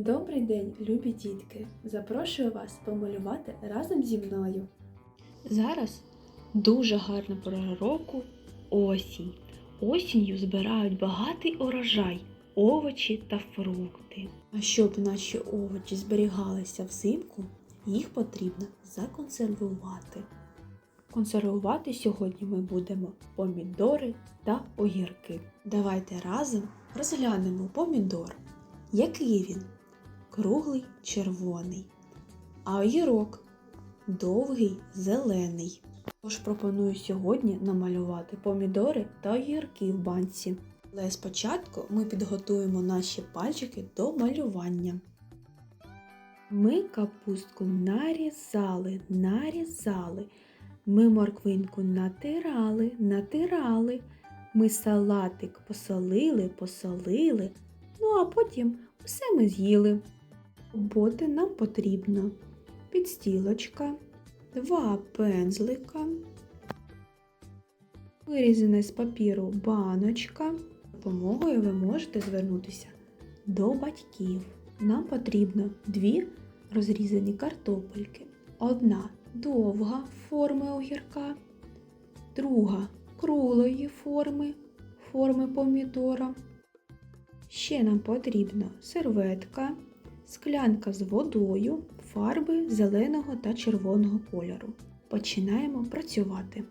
Добрий день, любі дітки! Запрошую вас помалювати разом зі мною. Зараз дуже гарна пора року осінь. Осінню збирають багатий урожай, овочі та фрукти. А щоб наші овочі зберігалися взимку, їх потрібно законсервувати. Консервувати сьогодні ми будемо помідори та огірки. Давайте разом розглянемо помідор. Який він? Круглий червоний. А огірок довгий зелений. Тож пропоную сьогодні намалювати помідори та огірки в банці. Але спочатку ми підготуємо наші пальчики до малювання. Ми капустку нарізали, нарізали. Ми морквинку натирали, натирали. Ми салатик посолили, посолили. Ну а потім все ми з'їли. Роботи нам потрібно підстілочка, два пензлика, вирізана з папіру баночка. Допомогою ви можете звернутися до батьків. Нам потрібно дві розрізані картопельки. Одна довга форми огірка, друга круглої форми, форми помідора. Ще нам потрібна серветка, склянка з водою, фарби зеленого та червоного кольору. Починаємо працювати.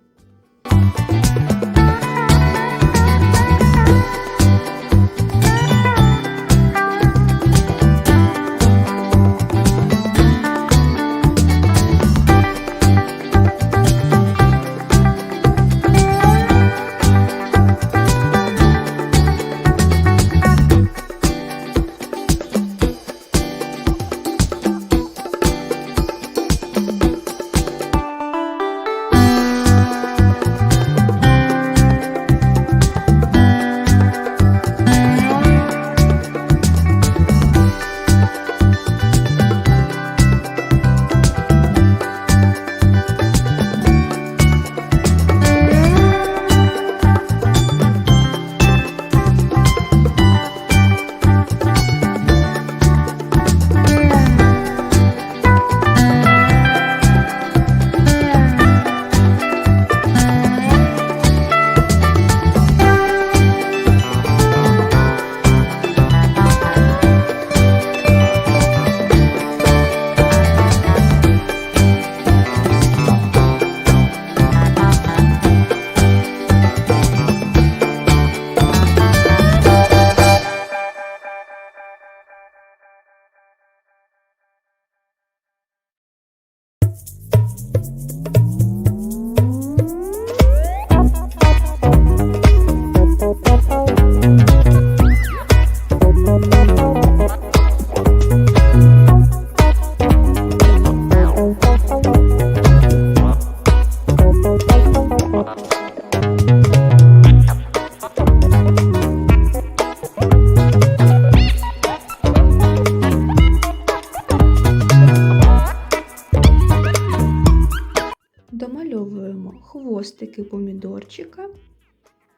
Домальовуємо хвостики помідорчика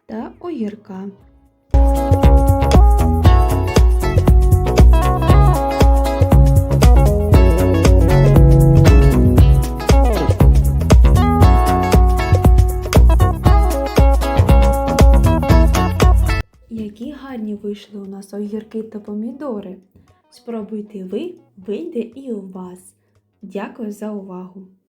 та огірка. Які гарні вийшли у нас огірки та помідори. Спробуйте ви, вийде і у вас. Дякую за увагу!